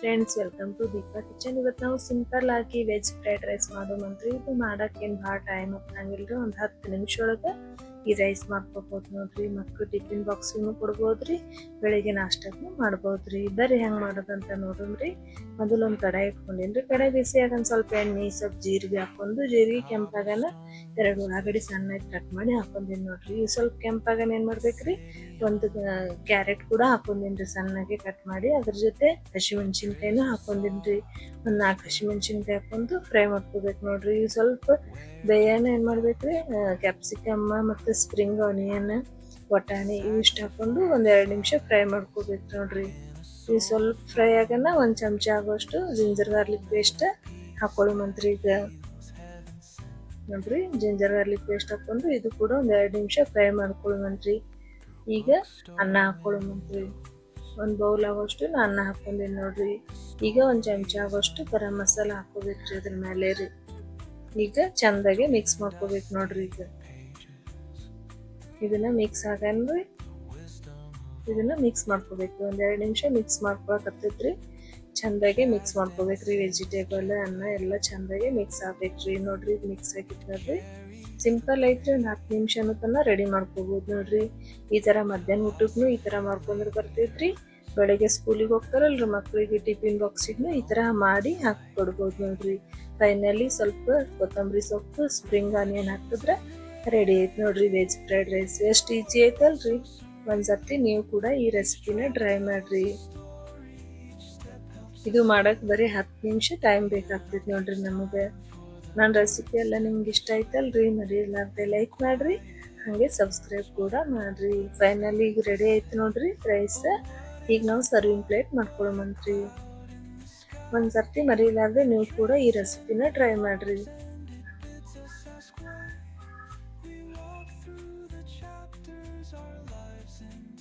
Friends welcome to Deepa kitchen ಇವತ್ತು ನಾವು simple ಆಗಿ ವೆಜ್ ಫ್ರೈಡ್ ರೈಸ್ ಮಾಡೋಮಂತ್ರಿ ಇದು ಮಾಡಕ್ಕೆ ಏನು ಭಾಳ ಟೈಮ್ ಹೋಗ್ತಂಗಿಲ್ರಿ ಒಂದು ಹತ್ತು ನಿಮಿಷ ಒಳಗೆ ಈ ರೈಸ್ ಮಾಡ್ಕೋಬೋದು ನೋಡ್ರಿ. ಮಕ್ಕಳು ಟಿಫಿನ್ ಬಾಕ್ಸಿಗೂ ಕೊಡ್ಬೋದ್ರಿ. ಬೆಳಿಗ್ಗೆ ನಾಷ್ಟಕ್ಕೂ ಮಾಡ್ಬೋದ್ರಿ. ಬರ್ರಿ ಹೆಂಗೆ ಮಾಡೋದಂತ ನೋಡೋಣ್ರಿ ಮೊದಲು ಒಂದು ಕಡಾಯಿ ರೀ ಕಡಾಯಿ ಬಿಸಿ ಒಂದು ಸ್ವಲ್ಪ ಎಣ್ಣೆ, ಸ್ವಲ್ಪ ಜೀರಿಗೆ ಹಾಕೊಂಡು ಜೀರಿಗೆ ಕೆಂಪಾಗನ ಎರಡು ಉಳ್ಳಾಗಡ್ಡಿ ಸಣ್ಣಗೆ ಕಟ್ ಮಾಡಿ ಹಾಕೊಂಡೀನಿ ನೋಡ್ರಿ. ಸ್ವಲ್ಪ ಕೆಂಪಾಗನ ಏನ್ ಮಾಡ್ಬೇಕ್ರಿ? ಒಂದು ಕ್ಯಾರೆಟ್ ಕೂಡ ಹಾಕೊಂಡೀನ್ರಿ ಸಣ್ಣಗೆ ಕಟ್ ಮಾಡಿ. ಅದ್ರ ಜೊತೆ ಹಸಿಮೆಣಸಿನ್ಕಾಯಿನೂ ರೀ ಒಂದು ನಾಲ್ಕು ಹಸಿಮೆಣ್ಸಿನ್ಕಾಯಿ ಹಾಕೊಂಡು ಫ್ರೈ ಮಾಡ್ಕೋಬೇಕು ನೋಡ್ರಿ. ಸ್ವಲ್ಪ ಬೇಯನ ಏನ್ ಮಾಡ್ಬೇಕ್ರಿ? ಕ್ಯಾಪ್ಸಿಕಮ್ ಮತ್ತೆ ಸ್ಪ್ರಿಂಗ್ ಆನಿಯನ್ ಬಟಾಣಿ ಇವಿಷ್ಟು ಹಾಕೊಂಡು ಒಂದೆರಡು ನಿಮಿಷ ಫ್ರೈ ಮಾಡ್ಕೋಬೇಕು ನೋಡ್ರಿ. ಈ ಸ್ವಲ್ಪ ಫ್ರೈ ಆಗನ ಒಂದು ಚಮಚ ಆಗೋಷ್ಟು ಜಿಂಜರ್ ಗಾರ್ಲಿಕ್ ಪೇಸ್ಟ್ ಹಾಕೊಳ್ಳಿ ಮಂತ್ರಿ ಈಗ. ನೋಡ್ರಿ ಜಿಂಜರ್ ಗಾರ್ಲಿಕ್ ಪೇಸ್ಟ್ ಹಾಕೊಂಡು ಇದು ಕೂಡ ಒಂದು ಎರಡು ನಿಮಿಷ ಫ್ರೈ ಮಾಡ್ಕೊಳ್ಳುವಂತ್ರಿ ಈಗ ಅನ್ನ ಹಾಕೊಳ್ಳುವಂತ್ರಿ ಒಂದು ಬೌಲ್ ಆಗೋಷ್ಟು ನಾ ಅನ್ನ ಹಾಕೊಂಡೇನಿ ನೋಡ್ರಿ. ಈಗ ಒಂದು ಚಮಚ ಆಗೋಷ್ಟು ಗರಂ ಮಸಾಲ ಹಾಕೋಬೇಕ್ರಿ ಅದ್ರ ಮೇಲೆ ರೀ ಈಗ ಚಂದಾಗೆ ಮಿಕ್ಸ್ ಮಾಡ್ಕೋಬೇಕು ನೋಡ್ರಿ ಈಗ. ಇದನ್ನ ಮಿಕ್ಸ್ ಆಗನ್ರಿ ಇದನ್ನ ಮಿಕ್ಸ್ ಮಾಡ್ಕೋಬೇಕು. ಒಂದ್ ಎರಡ್ ನಿಮಿಷ ಮಿಕ್ಸ್ ಮಾಡ್ಕೊಳಕತ್ತೈತ್ರಿ ಚಂದಾಗೆ ಮಿಕ್ಸ್ ಮಾಡ್ಕೋಬೇಕ್ರಿ ವೆಜಿಟೇಬಲ್ ಅನ್ನ ಎಲ್ಲ ಚಂದಾಗೆ ಮಿಕ್ಸ್ ಆಗ್ಬೇಕ್ರಿ. ನೋಡ್ರಿ ಮಿಕ್ಸ್ ಆಗಿಟ್ರಿ ಸಿಂಪಲ್ ಐತ್ರಿ, ಒಂದ್ ಹತ್ತು ನಿಮಿಷನೂ ತನ ರೆಡಿ ಮಾಡ್ಕೋಬಹುದು ನೋಡ್ರಿ. ಈ ತರ ಮಧ್ಯಾಹ್ನ ಊಟಕ್ಕೂ ಈ ತರ ಮಾಡ್ಕೊಂಡ್ರೆ ಬರ್ತೈತ್ರಿ. ಬೆಳಗ್ಗೆ ಸ್ಕೂಲಿಗೆ ಹೋಗ್ತಾರಲ್ರಿ ಮಕ್ಳಿಗೆ ಟಿಫಿನ್ ಬಾಕ್ಸಿಗೂ ಈ ತರ ಮಾಡಿ ಹಾಕಿ ಕೊಡ್ಬೋದು ನೋಡ್ರಿ. ಫೈನಲಿ ಸ್ವಲ್ಪ ಕೊತ್ತಂಬರಿ ಸೊಪ್ಪು ಸ್ಪ್ರಿಂಗ್ ಆನಿಯನ್ ಹಾಕಿದ್ರೆ ರೆಡಿ ಆಯ್ತು ನೋಡ್ರಿ ವೆಜ್ ಫ್ರೈಡ್ ರೈಸ್ ಎಷ್ಟು ಈಜಿ ಐತಲ್ರಿ? ಒಂದ್ಸರ್ತಿ ನೀವು ಕೂಡ ಈ ರೆಸಿಪಿನ ಟ್ರೈ ಮಾಡ್ರಿ. ಇದು ಮಾಡಕ್ ಬರೀ ಹತ್ತು ನಿಮಿಷ ಟೈಮ್ ಬೇಕಾಗ್ತೈತಿ ನೋಡ್ರಿ ನಮಗೆ. ನನ್ನ ರೆಸಿಪಿ ಎಲ್ಲ ನಿಮ್ಗೆ ಇಷ್ಟ ಆಯ್ತಲ್ರಿ ಮರಿಲಾರ್ದೆ ಲೈಕ್ ಮಾಡ್ರಿ. ಹಾಗೆ ಸಬ್ಸ್ಕ್ರೈಬ್ ಕೂಡ ಮಾಡ್ರಿ. ಫೈನಲಿ ಈಗ ರೆಡಿ ಆಯ್ತು ನೋಡ್ರಿ ರೈಸ್ ಈಗ ನಾವು ಸರ್ವಿಂಗ್ ಪ್ಲೇಟ್ ಮಾಡ್ಕೊಳಮಂತ್ರಿ ಒಂದ್ಸರ್ತಿ ಸರ್ತಿ ಮರಿಲಾರ್ದೆ ನೀವು ಕೂಡ ಈ ರೆಸಿಪಿನ ಟ್ರೈ ಮಾಡ್ರಿ. through the chapters our lives in